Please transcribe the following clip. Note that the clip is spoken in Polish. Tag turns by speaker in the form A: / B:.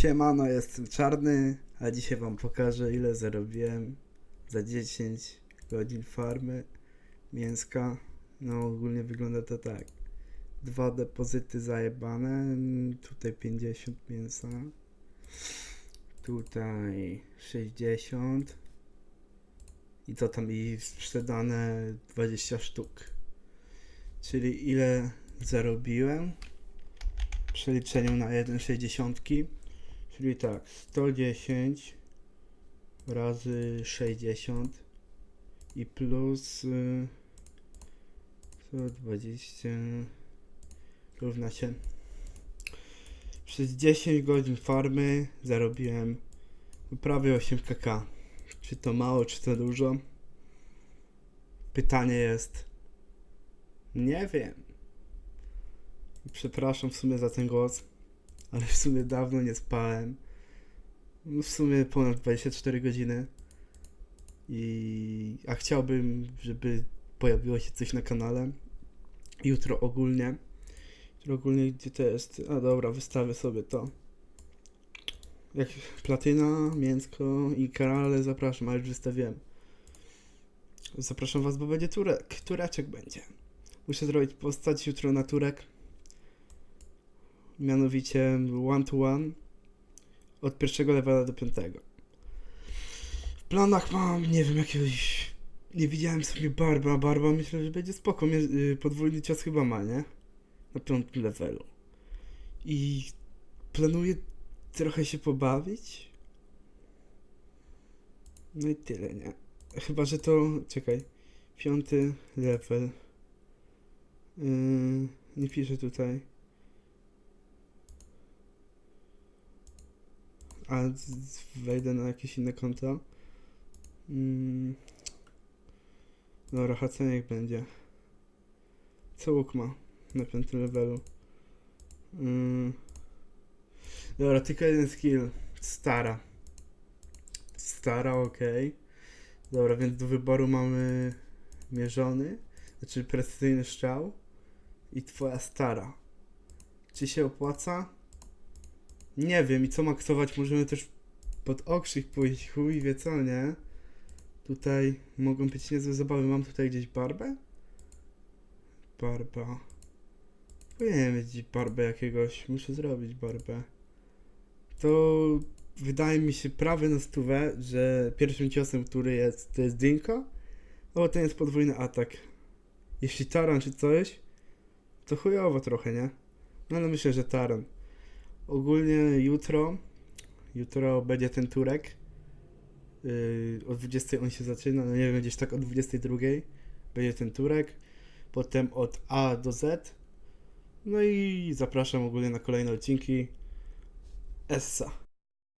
A: Siemano, jestem czarny, a dzisiaj wam pokażę ile zarobiłem za 10 godzin farmy mięska. No ogólnie wygląda to tak. Dwa depozyty zajebane, tutaj 50 mięsa, tutaj 60 i to tam i sprzedane 20 sztuk. Czyli ile zarobiłem przeliczeniu na 1,60 Czyli tak, 110 razy 60 i plus y, 120 równa się. Przez 10 godzin farmy zarobiłem prawie 8 kk. Czy to mało, czy to dużo? Pytanie jest. Nie wiem. Przepraszam w sumie za ten głos ale w sumie dawno nie spałem. No W sumie ponad 24 godziny. I a chciałbym, żeby pojawiło się coś na kanale. Jutro ogólnie. Jutro ogólnie gdzie to jest? A dobra, wystawię sobie to. Jak platyna, mięsko i kanale zapraszam, ale już wystawiłem. Zapraszam was, bo będzie turek. Tureczek będzie. Muszę zrobić postać jutro na turek mianowicie one to one od pierwszego levela do piątego. W planach mam, nie wiem, jakiegoś... Nie widziałem sobie Barba, Barba myślę, że będzie spoko, y, podwójny cios chyba ma, nie? Na piątym levelu. I planuję trochę się pobawić. No i tyle, nie? Chyba, że to... czekaj. Piąty level. Yy, nie piszę tutaj. A wejdę na jakieś inne konto. Mm. Dobra, HC niech będzie. Co łuk ma na piątym levelu? Mm. Dobra, tylko jeden skill. Stara. Stara, okej. Dobra, więc do wyboru mamy mierzony, znaczy precyzyjny strzał i twoja stara. Czy się opłaca? Nie wiem i co maksować możemy też pod okrzyk pójść, chuj wie co, nie? Tutaj mogą być niezłe zabawy. Mam tutaj gdzieś barbę? Barba. Powinienem mieć barbę jakiegoś. Muszę zrobić barbę. To wydaje mi się prawie na stówę, że pierwszym ciosem, który jest, to jest Dinko, bo ten jest podwójny atak. Jeśli taran czy coś, to chujowo trochę, nie? No ale myślę, że taran. Ogólnie jutro, jutro będzie ten turek. Yy, o 20 on się zaczyna, no nie wiem, gdzieś tak o 22 będzie ten turek. Potem od A do Z. No i zapraszam ogólnie na kolejne odcinki. Essa.